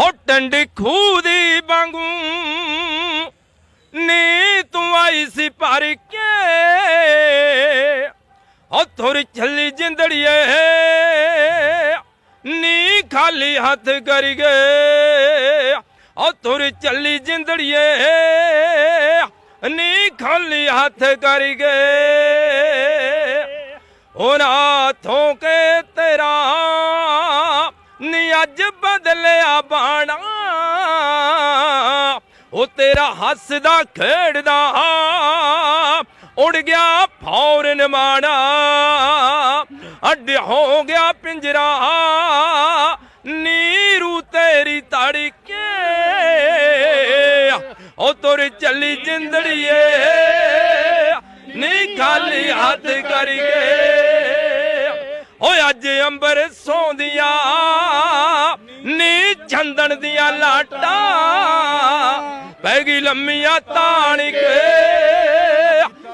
ਹੋ ਟੰਡੀ ਖੂਹ ਦੀ ਵਾਂਗੂ। ਨੀ ਤੂੰ ਆਈ ਸੀ ਭਰ ਕੇ। ਹੋ ਤੁਰ ਚੱਲੀ ਜਿੰਦੜੀਏ। ਨੀ ਖਾਲੀ ਹੱਥ ਕਰ ਗਏ। ਹੋ ਤੁਰ ਚੱਲੀ ਜਿੰਦੜੀਏ। ਨੀ ਖਾਲੀ ਹੱਥ ਕਰ ਗਏ। ਉਹਨਾਂ ਥੋਂ ਕੇ ਤੇਰਾ ਅੱਜ ਬਦਲਿਆ ਬਾਣਾ। ਉਹ ਤੇਰਾ ਹੱਸਦਾ, ਖੇਡਦਾ, ਉੜ ਗਿਆ ਫੌਰਨ ਮਾਣਾ ਅੱਡ ਹੋ ਗਿਆ ਪਿੰਜਰਾ, ਨੀਰੂ ਤੇਰੀ ਤੜਕੇ। ਉਹ ਤੁਰ ਚੱਲੀ ਜਿੰਦੜੀਏ, ਨੀ ਖਾਲੀ ਹੱਥ ਕਰੀਏ ਓਏ ਅੱਜ ਅੰਬਰ ਸੌਂਦੀਆਂ। ਚੰਦਨ ਦੀਆਂ ਲਾਟਾਂ ਪੈ ਗਈ ਲੰਮੀਆਂ ਤਾਣ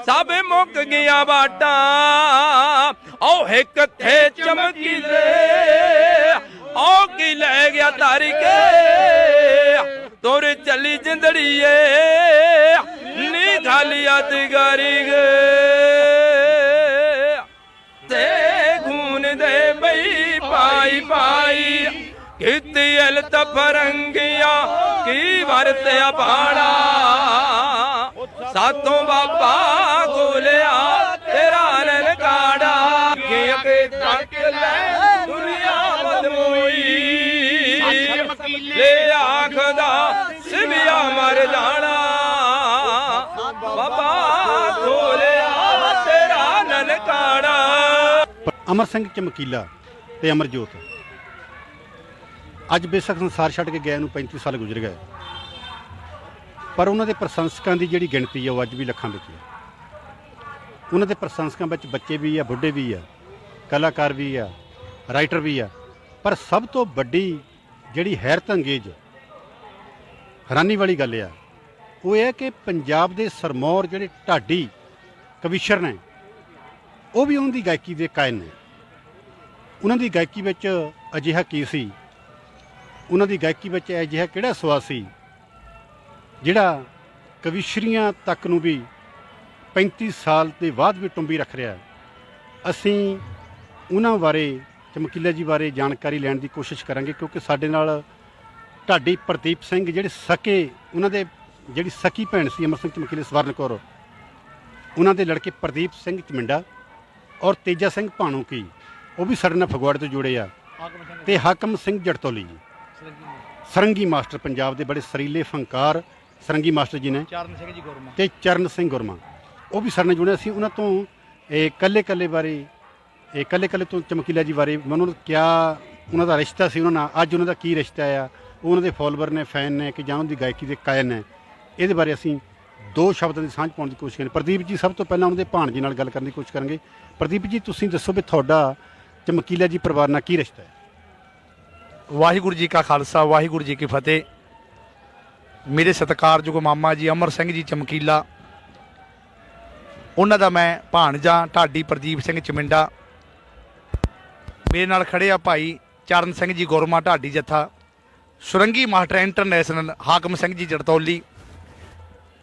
ਸਭ ਮੁੱਕ ਗਿਆ ਬਾਟਾਂ ਓ ਇੱਕ ਥੇ ਚਮਕੀਲੇ ਓ ਕੀ ਲੈ ਗਿਆ ਧਰ ਕੇ ਤੁਰ ਚੱਲੀ ਜਿੰਦੜੀਏ। ਨੀ ਖਾਲੀ ਹੱਥ ਕਰੀ ਤੇ ਖੂਨ ਦੇ ਬਈ ਪਾਈ ਪਾਈ ਕੀਤੀ ਅਲਤ ਫਰੰਗੀਆਂ, ਕੀ ਵਰਤਿਆ ਬਾਣਾ ਸਾਤੋਂ ਬਾਬਾ ਗੋਲਿਆ, ਤੇਰਾ ਨਨਕਾੜਾ ਕਿ ਅਕੇ ਤੱਕ ਲੈ, ਦੁਨੀਆ ਬਦਮੋਈ ਲੈ ਆਖਦਾ ਸਿਵਿਆ ਮਰ ਜਾਣਾ। ਬਾਬਾ ਗੋਲਿਆ, ਤੇਰਾ ਨਨਕਾੜਾ ਅਮਰ ਸਿੰਘ ਚਮਕੀਲਾ ਤੇ ਅਮਰਜੋਤ। ਅੱਜ ਬੇਸ਼ੱਕ ਸੰਸਾਰ ਛੱਡ ਕੇ ਗਏ ਨੂੰ 35 ਸਾਲ ਗੁਜ਼ਰ ਗਏ। ਪਰ ਉਹਨਾਂ ਦੇ ਪ੍ਰਸ਼ੰਸਕਾਂ ਦੀ ਜਿਹੜੀ ਗਿਣਤੀ ਹੈ ਉਹ ਅੱਜ ਵੀ ਲੱਖਾਂ ਵਿੱਚ ਹੈ। ਉਹਨਾਂ ਦੇ ਪ੍ਰਸ਼ੰਸਕਾਂ ਵਿੱਚ ਬੱਚੇ ਵੀ ਆ, ਬੁੱਢੇ ਵੀ ਆ, ਕਲਾਕਾਰ ਵੀ ਆ, ਰਾਈਟਰ ਵੀ ਆ। ਪਰ ਸਭ ਤੋਂ ਵੱਡੀ ਜਿਹੜੀ ਹੈਰਤ ਅੰਗੇਜ ਹੈਰਾਨੀ ਵਾਲੀ ਗੱਲ ਆ, ਉਹ ਇਹ ਹੈ ਕਿ ਪੰਜਾਬ ਦੇ ਸਰਮੌਰ ਜਿਹੜੇ ਢਾਡੀ ਕਵੀਸ਼ਰ ਨੇ, ਉਹ ਵੀ ਉਹਨਾਂ ਦੀ ਗਾਇਕੀ ਦੇ ਕਾਇਨ ਨੇ। ਉਹਨਾਂ ਦੀ ਗਾਇਕੀ ਵਿੱਚ ਅਜਿਹਾ ਕੀ ਸੀ ਉਹਨਾਂ ਦੀ ਗਾਇਕੀ ਵਿੱਚ ਅਜਿਹਾ ਕਿਹੜਾ ਸਵਾਦ ਸੀ? ਜਿਹੜਾ ਕਵਿਸ਼ਰੀਆਂ ਤੱਕ ਨੂੰ ਵੀ 35 ਸਾਲ ਦੇ ਬਾਅਦ ਵੀ ਟੁੰਬੀ ਰੱਖ ਰਿਹਾ ਅਸੀਂ ਉਹਨਾਂ ਬਾਰੇ ਚਮਕੀਲਾ ਜੀ ਬਾਰੇ ਜਾਣਕਾਰੀ ਲੈਣ ਦੀ ਕੋਸ਼ਿਸ਼ ਕਰਾਂਗੇ ਕਿਉਂਕਿ ਸਾਡੇ ਨਾਲ ਢਾਡੀ ਪ੍ਰਦੀਪ ਸਿੰਘ ਜਿਹੜੇ ਸਕੇ ਉਹਨਾਂ ਦੇ ਜਿਹੜੀ ਸਕੀ ਭੈਣ ਸੀ ਅਮਰ ਸਿੰਘ ਚਮਕੀਲੇ ਸਵਰਨ ਕੌਰ ਉਹਨਾਂ ਦੇ ਲੜਕੇ ਪ੍ਰਦੀਪ ਸਿੰਘ ਚਮਿੰਡਾ ਔਰ ਤੇਜਾ ਸਿੰਘ ਭਾਣੋਕੀ ਉਹ ਵੀ ਸਾਡੇ ਨਾਲ ਫਗਵਾੜੇ ਤੋਂ ਜੁੜੇ ਆ। ਤੇ ਹਾਕਮ ਸਿੰਘ ਜੜਤੋਲੀ ਜੀ। ਸਰੰਗੀ ਮਾਸਟਰ। ਪੰਜਾਬ ਦੇ ਬੜੇ ਸਰੀਲੇ ਫੰਕਾਰ ਸਰੰਗੀ ਮਾਸਟਰ ਜੀ ਨੇ। ਚਰਨ ਸਿੰਘ ਜੀ ਗੁਰਮਾ। ਤੇ ਚਰਨ ਸਿੰਘ ਗੁਰਮਾ। ਉਹ ਵੀ ਸਾਡੇ ਨਾਲ ਜੁੜੇ ਸੀ। ਉਹਨਾਂ ਤੋਂ ਇਹ ਕੱਲੇ ਕੱਲੇ ਬਾਰੇ ਇਹ ਕੱਲੇ ਕੱਲੇ ਤੋਂ ਚਮਕੀਲਾ ਜੀ ਬਾਰੇ ਮੈਂ ਉਹਨਾਂ ਨੂੰ ਕਿਆ ਉਹਨਾਂ ਦਾ ਰਿਸ਼ਤਾ ਸੀ ਉਹਨਾਂ ਨਾਲ। ਅੱਜ ਉਹਨਾਂ ਦਾ ਕੀ ਰਿਸ਼ਤਾ ਆ? ਉਹ ਉਹਨਾਂ ਦੇ ਫਾਲੋਅਰ ਨੇ ਫੈਨ ਨੇ ਕਿ ਜਾਂ ਉਹਨਾਂ ਦੀ ਗਾਇਕੀ ਦੇ ਕਾਇਨ ਨੇ। ਇਹਦੇ ਬਾਰੇ ਅਸੀਂ ਦੋ ਸ਼ਬਦਾਂ ਦੀ ਸਾਂਝ ਪਾਉਣ ਦੀ ਕੋਸ਼ਿਸ਼ ਕਰਾਂਗੇ। ਪ੍ਰਦੀਪ ਜੀ ਸਭ ਤੋਂ ਪਹਿਲਾਂ ਉਹਨਾਂ ਦੇ ਭਾਣਜੇ ਨਾਲ ਗੱਲ ਕਰਨ ਦੀ ਕੋਸ਼ਿਸ਼ ਕਰਾਂਗੇ। ਪ੍ਰਦੀਪ ਜੀ ਤੁਸੀਂ ਦੱਸੋ ਵੀ ਤੁਹਾਡਾ ਚਮਕੀਲਾ ਜੀ ਪਰਿਵਾਰ ਨਾਲ ਕੀ ਰਿਸ਼ਤਾ ਹੈ? ਵਾਹਿਗੁਰੂ ਜੀ ਕਾ ਖਾਲਸਾ, ਵਾਹਿਗੁਰੂ ਜੀ ਕੀ ਫਤਿਹ। ਮੇਰੇ ਸਤਿਕਾਰਯੋਗ ਮਾਮਾ ਜੀ ਅਮਰ ਸਿੰਘ ਜੀ ਚਮਕੀਲਾ। ਉਹਨਾਂ ਦਾ ਮੈਂ ਭਾਣਜਾ ਢਾਡੀ ਪ੍ਰਦੀਪ ਸਿੰਘ ਚਮਿੰਡਾ। ਮੇਰੇ ਨਾਲ ਖੜੇ ਆ ਭਾਈ ਚਰਨ ਸਿੰਘ ਜੀ ਗੁਰਮਾ ਢਾਡੀ ਜੱਥਾ। ਸੁਰੰਗੀ ਮਾਸਟਰ ਇੰਟਰਨੈਸ਼ਨਲ ਹਾਕਮ ਸਿੰਘ ਜੀ ਜੜਤੌਲੀ।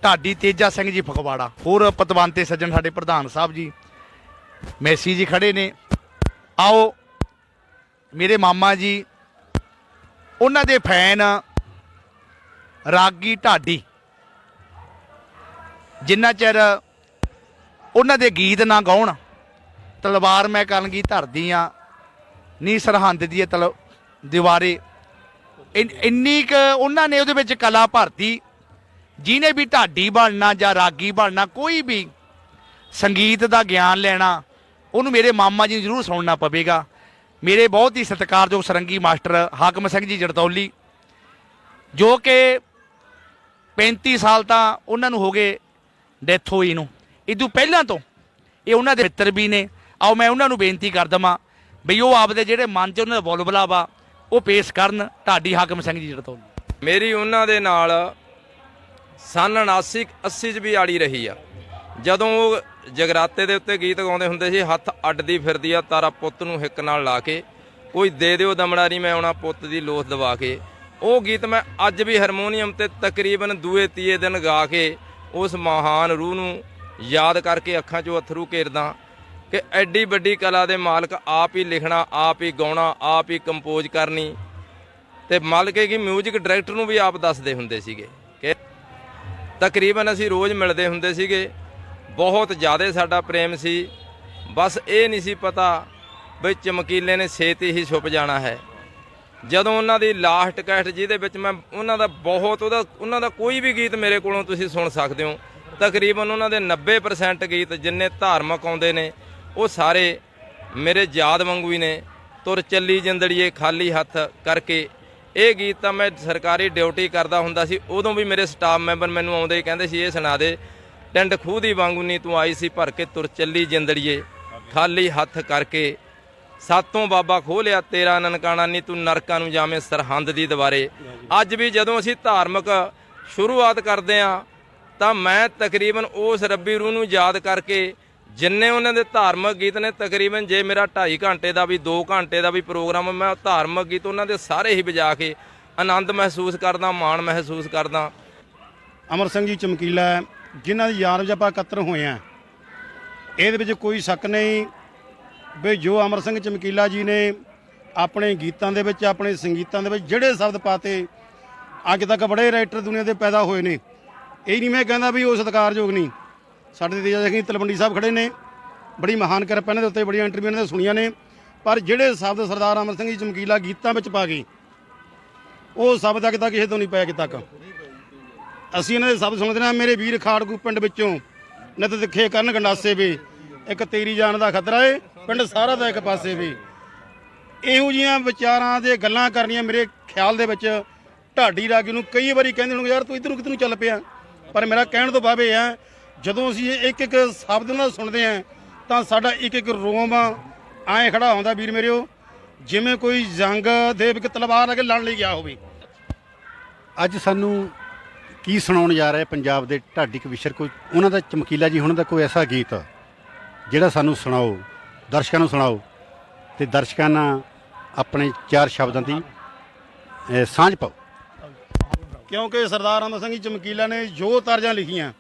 ਢਾਡੀ ਤੇਜਾ ਸਿੰਘ ਜੀ ਫਗਵਾੜਾ। ਹੋਰ ਪਤਵੰਤੇ ਸੱਜਣ ਸਾਡੇ ਪ੍ਰਧਾਨ ਸਾਹਿਬ ਜੀ। ਮੈਸੀ ਜੀ ਖੜੇ ਨੇ। ਆਓ, ਮੇਰੇ ਮਾਮਾ ਜੀ ਉਹਨਾਂ ਦੇ ਫੈਨ ਰਾਗੀ ਢਾਡੀ, ਜਿੰਨਾ ਚਿਰ ਉਹਨਾਂ ਦੇ ਗੀਤ ਨਾ ਗਾਉਣ, ਤਲਵਾਰ ਮੈਂ ਕਲਗੀ ਧਰਦੀ ਆ ਨੀ ਸਰਹੰਦ ਦੀ ਇਹ ਤਲ ਦੀਵਾਰੇ ਇੰਨੀ ਕ ਉਹਨਾਂ ਨੇ ਉਹਦੇ ਵਿੱਚ ਕਲਾ ਭਰਤੀ, ਜਿਹਨੇ ਵੀ ਢਾਡੀ ਬਣਨਾ ਜਾਂ ਰਾਗੀ ਬਣਨਾ, ਕੋਈ ਵੀ ਸੰਗੀਤ ਦਾ ਗਿਆਨ ਲੈਣਾ, ਉਹਨੂੰ ਮੇਰੇ ਮਾਮਾ ਜੀ ਨੂੰ ਜ਼ਰੂਰ ਸੁਣਨਾ ਪਵੇਗਾ। ਮੇਰੇ ਬਹੁਤ ਹੀ ਸਤਿਕਾਰਯੋਗ ਸਰੰਗੀ ਮਾਸਟਰ ਹਾਕਮ ਸਿੰਘ ਜੀ ਜੜਤੌਲੀ, ਜੋ ਕਿ 35 ਸਾਲ ਤਾਂ ਉਹਨਾਂ ਨੂੰ ਹੋ ਗਏ ਡੈਥ ਹੋਈ ਨੂੰ। ਇਦੋਂ ਪਹਿਲਾਂ ਤੋਂ ਇਹ ਉਹਨਾਂ ਦੇ ਮਿੱਤਰ ਵੀ ਨੇ। ਆਓ ਮੈਂ ਉਹਨਾਂ ਨੂੰ ਬੇਨਤੀ ਕਰ ਦਵਾਂ ਬਈ ਉਹ ਆਪਦੇ ਜਿਹੜੇ ਮਨ 'ਚ ਉਹਨਾਂ ਦਾ ਬੁਲਬੁਲਾ ਵਾ ਉਹ ਪੇਸ਼ ਕਰਨ ਢਾਡੀ ਹਾਕਮ ਸਿੰਘ ਜੀ ਜੜਤੌਲੀ। ਮੇਰੀ ਉਹਨਾਂ ਦੇ ਨਾਲ ਸਨ 79 80 ਚ ਵੀ ਆੜੀ ਰਹੀ ਆ। ਜਦੋਂ ਉਹ ਜਗਰਾਤੇ ਦੇ ਉੱਤੇ ਗੀਤ ਗਾਉਂਦੇ ਹੁੰਦੇ ਸੀ, ਹੱਥ ਅੱਡਦੀ ਫਿਰਦੀ ਆ, ਤਾਰਾ ਪੁੱਤ ਨੂੰ ਹਿੱਕ ਨਾਲ ਲਾ ਕੇ, ਕੋਈ ਦੇ ਦਿਓ ਦਮੜਾ ਨਹੀਂ ਮੈਂ ਆਉਣਾ ਪੁੱਤ ਦੀ ਲੋਥ ਦਵਾ ਕੇ। ਉਹ ਗੀਤ ਮੈਂ ਅੱਜ ਵੀ ਹਾਰਮੋਨੀਅਮ ਤੇ ਤਕਰੀਬਨ ਦੂਏ ਤੀਏ ਦਿਨ ਗਾ ਕੇ ਉਸ ਮਹਾਨ ਰੂਹ ਨੂੰ ਯਾਦ ਕਰਕੇ ਅੱਖਾਂ 'ਚੋਂ ਅਥਰੂ ਘੇਰਦਾ ਕਿ ਐਡੀ ਵੱਡੀ ਕਲਾ ਦੇ ਮਾਲਕ ਆਪ ਹੀ ਲਿਖਣਾ, ਆਪ ਹੀ ਗਾਉਣਾ, ਆਪ ਹੀ ਕੰਪੋਜ਼ ਕਰਨੀ। ਤੇ ਮਾਲਕੇ ਕੀ 뮤직 ਡਾਇਰੈਕਟਰ ਨੂੰ ਵੀ ਆਪ ਦੱਸਦੇ ਹੁੰਦੇ ਸੀਗੇ ਕਿ ਤਕਰੀਬਨ ਅਸੀਂ ਰੋਜ਼ ਮਿਲਦੇ ਹੁੰਦੇ ਸੀਗੇ। ਬਹੁਤ ਜ਼ਿਆਦਾ ਸਾਡਾ ਪ੍ਰੇਮ ਸੀ। ਬਸ ਇਹ ਨਹੀਂ ਸੀ ਪਤਾ ਵੀ ਚਮਕੀਲੇ ਨੇ ਛੇਤੀ ਹੀ ਛੁਪ ਜਾਣਾ ਹੈ। ਜਦੋਂ ਉਹਨਾਂ ਦੀ ਲਾਸਟ ਕੈਸਟ ਜਿਹਦੇ ਵਿੱਚ ਮੈਂ ਉਹਨਾਂ ਦਾ ਬਹੁਤ ਉਹਦਾ ਉਹਨਾਂ ਦਾ ਕੋਈ ਵੀ ਗੀਤ ਮੇਰੇ ਕੋਲੋਂ ਤੁਸੀਂ ਸੁਣ ਸਕਦੇ ਹੋ। ਤਕਰੀਬਨ ਉਹਨਾਂ ਦੇ 90% ਗੀਤ ਜਿੰਨੇ ਧਾਰਮਿਕ ਆਉਂਦੇ ਨੇ, ਉਹ ਸਾਰੇ ਮੇਰੇ ਯਾਦ ਵਾਂਗੂ ਹੀ ਨੇ। ਤੁਰ ਚੱਲੀ ਜਿੰਦੜੀਏ ਖਾਲੀ ਹੱਥ ਕਰਕੇ। ਇਹ ਗੀਤ ਤਾਂ ਮੈਂ ਸਰਕਾਰੀ ਡਿਊਟੀ ਕਰਦਾ ਹੁੰਦਾ ਸੀ, ਉਦੋਂ ਵੀ ਮੇਰੇ ਸਟਾਫ ਮੈਂਬਰ ਮੈਨੂੰ ਆਉਂਦੇ ਕਹਿੰਦੇ ਸੀ, ਇਹ ਸੁਣਾ ਦੇ ਟਿੰਡ ਖੂਹ ਦੀ ਵਾਂਗੂ ਨਹੀਂ ਤੂੰ ਆਈ ਸੀ, ਭਰ ਕੇ ਤੁਰ ਚੱਲੀ ਜਿੰਦੜੀਏ। ਖਾਲੀ ਹੱਥ ਕਰਕੇ ਸਾਤੋਂ ਬਾਬਾ ਖੋਹ ਲਿਆ, ਤੇਰਾ ਨਨਕਾਣਾ ਨਹੀਂ ਤੂੰ ਨਰਕਾਂ ਨੂੰ ਜਾਵੇਂ ਸਰਹੰਦ ਦੀ ਦੁਆਰੇ। ਅੱਜ ਵੀ ਜਦੋਂ ਅਸੀਂ ਧਾਰਮਿਕ ਸ਼ੁਰੂਆਤ ਕਰਦੇ ਆ, ਤਾਂ ਮੈਂ ਤਕਰੀਬਨ ਉਸ ਰੱਬੀ ਰੂਹ ਨੂੰ ਯਾਦ ਕਰਕੇ ਜਿੰਨੇ ਉਹਨਾਂ ਦੇ ਧਾਰਮਿਕ ਗੀਤ ਨੇ, ਤਕਰੀਬਨ ਜੇ ਮੇਰਾ 2.5 ਘੰਟੇ ਦਾ ਵੀ 2 ਘੰਟੇ ਦਾ ਵੀ ਪ੍ਰੋਗਰਾਮ, ਮੈਂ ਧਾਰਮਿਕ ਗੀਤ ਉਹਨਾਂ ਦੇ ਸਾਰੇ ਹੀ ਵਜਾ ਕੇ ਆਨੰਦ ਮਹਿਸੂਸ ਕਰਦਾ, ਮਾਣ ਮਹਿਸੂਸ ਕਰਦਾ। ਅਮਰ ਸਿੰਘ ਜੀ ਚਮਕੀਲਾ ਜਿਨ੍ਹਾਂ ਦੀ ਯਾਦ ਵਿੱਚ ਆਪਾਂ ਇਕੱਤਰ ਹੋਏ ਆ, ਇਹਦੇ ਵਿੱਚ ਕੋਈ ਸ਼ੱਕ ਨਹੀਂ ਵੀ ਜੋ ਅਮਰ ਸਿੰਘ ਚਮਕੀਲਾ ਜੀ ਨੇ ਆਪਣੇ ਗੀਤਾਂ ਦੇ ਵਿੱਚ, ਆਪਣੇ ਸੰਗੀਤਾਂ ਦੇ ਵਿੱਚ, ਜਿਹੜੇ ਸ਼ਬਦ ਪਾਤੇ, ਅੱਜ ਤੱਕ ਬੜੇ ਰਾਈਟਰ ਦੁਨੀਆ ਦੇ ਪੈਦਾ ਹੋਏ ਨੇ। ਇਹ ਨਹੀਂ ਮੈਂ ਕਹਿੰਦਾ ਵੀ ਉਹ ਸਤਿਕਾਰਯੋਗ ਨਹੀਂ। ਸਾਡੇ ਤੇਜਾ ਸਿੰਘ ਤਲਵੰਡੀ ਸਾਹਿਬ ਖੜੇ ਨੇ। ਬੜੀ ਮਹਾਨ ਕਿਰਪਾ ਇਹਨਾਂ ਦੇ ਉੱਤੇ, ਬੜੀਆਂ ਇੰਟਰਵਿਊ ਇਹਨਾਂ ਦੇ ਸੁਣੀਆਂ ਨੇ। ਪਰ ਜਿਹੜੇ ਸ਼ਬਦ ਸਰਦਾਰ ਅਮਰ ਸਿੰਘ ਜੀ ਚਮਕੀਲਾ ਗੀਤਾਂ ਵਿੱਚ ਪਾ ਗਏ, ਉਹ ਸ਼ਬਦ ਅੱਜ ਤੱਕ ਕਿਸੇ ਤੋਂ ਨਹੀਂ ਪਾਇਆ ਕਿ ਤੱਕ। ਅਸੀਂ ਇਹਨਾਂ ਦੇ ਸ਼ਬਦ ਸੁਣਦੇ ਨਾ ਮੇਰੇ ਵੀਰ ਖਾੜਕੂ ਪਿੰਡ ਵਿੱਚੋਂ, ਨਿਤ ਦਿਖੇ ਕਰਨ ਗੰਡਾਸੇ ਵੀ। ਇੱਕ ਤੇਰੀ ਜਾਨ ਦਾ ਖਤਰਾ ਏ, ਪਿੰਡ ਸਾਰਾ ਦਾ ਇੱਕ ਪਾਸੇ ਵੀ। ਇਹੋ ਜੀਆਂ ਵਿਚਾਰਾਂ ਦੇ ਗੱਲਾਂ ਕਰਨੀਆਂ ਮੇਰੇ ਖਿਆਲ ਦੇ ਵਿੱਚ। ਢਾਡੀ ਰਾਗੀ ਨੂੰ ਕਈ ਵਾਰੀ ਕਹਿੰਦੇ ਹੋਣਗੇ, ਯਾਰ ਤੂੰ ਇਧਰ ਨੂੰ ਨੂੰ ਚੱਲ ਪਿਆ? ਪਰ ਮੇਰਾ ਕਹਿਣ ਤੋਂ ਬਾਅਦ ਇਹ ਹੈ ਜਦੋਂ ਅਸੀਂ ਇੱਕ ਇੱਕ ਸ਼ਬਦ ਉਹਨਾਂ ਦਾ ਸੁਣਦੇ ਹਾਂ, ਤਾਂ ਸਾਡਾ ਇੱਕ ਇੱਕ ਰੋਮ ਐਂ ਖੜਾ ਹੁੰਦਾ ਵੀਰ ਮੇਰਿਓ, ਜਿਵੇਂ ਕੋਈ ਜੰਗ ਦੇ ਵਿੱਚ ਤਲਵਾਰ ਅੱਗੇ ਲੜਨ ਲਈ ਗਿਆ ਹੋਵੇ। ਅੱਜ ਸਾਨੂੰ ਕੀ ਸੁਣਾਉਣ ਜਾ ਰਿਹਾ ਪੰਜਾਬ ਦੇ ਢਾਡੀ ਕਵਿਸ਼ਰ? ਕੋਈ ਉਹਨਾਂ ਦਾ ਚਮਕੀਲਾ ਜੀ ਹੁਣ ਦਾ ਕੋਈ ਐਸਾ ਗੀਤ ਜਿਹੜਾ ਸਾਨੂੰ ਸੁਣਾਓ ਦਰਸ਼ਕਾਂ ਨੂੰ ਸੁਣਾਓ ਤੇ ਦਰਸ਼ਕਾਂ ਨਾਲ ਆਪਣੇ ਚਾਰ ਸ਼ਬਦਾਂ ਦੀ ਅਹ, ਸਾਂਝ ਪਾਓ। ਕਿਉਂਕਿ ਸਰਦਾਰ ਅਮਰ ਸਿੰਘ ਜੀ ਚਮਕੀਲਾ ਨੇ ਜੋ ਤਰਜ਼ਾਂ ਲਿਖੀਆਂ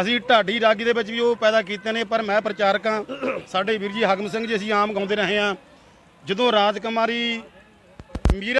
ਅਸੀਂ ਢਾਡੀ ਰਾਗੀ ਦੇ ਵਿੱਚ ਵੀ ਉਹ ਪੈਦਾ ਕੀਤੇ ਨੇ ਪਰ ਮੈਂ ਪ੍ਰਚਾਰਕ ਹਾਂ। ਸਾਡੇ ਵੀਰ ਜੀ ਹਾਕਮ ਸਿੰਘ ਜੀ ਅਸੀਂ ਆਮ ਗਾਉਂਦੇ ਰਹੇ ਹਾਂ। ਜਦੋਂ ਰਾਜਕੁਮਾਰੀ ਮੀਰਾ